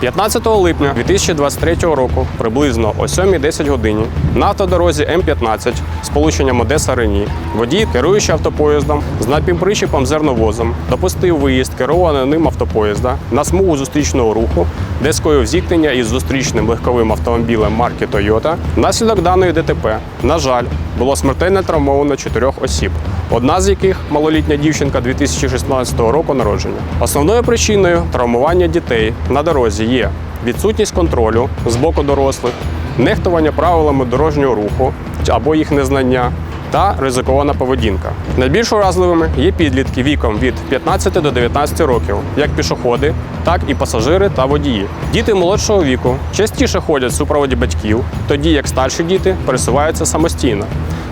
15 липня 2023 року, приблизно о 7.10 годині, на автодорозі М15 з Одеса Рені, водій, керуючи автопоїздом з напівпричепом зерновозом, допустив виїзд керованого ним автопоїзда на смугу зустрічного руху, де скоїв зіткнення із зустрічним легковим автомобілем марки Toyota. Внаслідок даної ДТП, на жаль, було смертельно травмовано чотирьох осіб, одна з яких малолітня дівчинка 2016 року народження. Основною причиною травмування дітей на дорозі є відсутність контролю з боку дорослих, нехтування правилами дорожнього руху або їх незнання. Та ризикована поведінка. Найбільш уразливими є підлітки віком від 15 до 19 років, як пішоходи, так і пасажири та водії. Діти молодшого віку частіше ходять в супроводі батьків, тоді як старші діти пересуваються самостійно.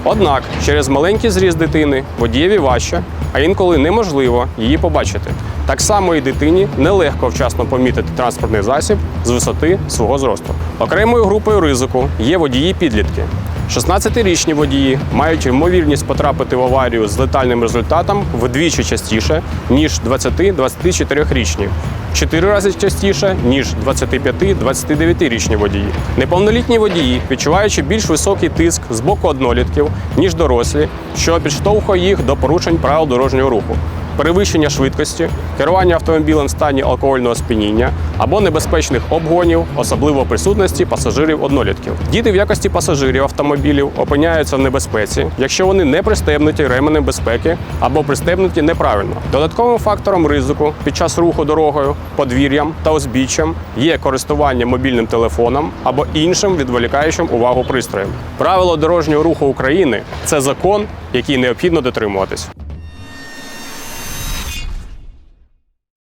Однак через маленький зріст дитини водієві важче, а інколи неможливо її побачити. Так само і дитині нелегко вчасно помітити транспортний засіб з висоти свого зросту. Окремою групою ризику є водії-підлітки. 16-річні водії мають ймовірність потрапити в аварію з летальним результатом вдвічі частіше, ніж 20-24-річні. Чотири рази частіше, ніж 25-29-річні водії. Неповнолітні водії, відчуваючи більш високий тиск з боку однолітків, ніж дорослі, що підштовхує їх до порушень правил дорожнього руху. Перевищення швидкості, керування автомобілем в стані алкогольного сп'яніння або небезпечних обгонів, особливо присутності пасажирів однолітків. Діти в якості пасажирів автомобілів опиняються в небезпеці, якщо вони не пристебнуті ременем безпеки або пристебнуті неправильно. Додатковим фактором ризику під час руху дорогою, подвір'ям та узбіччям є користування мобільним телефоном або іншим відволікаючим увагу пристроєм. Правило дорожнього руху України це закон, який необхідно дотримуватись.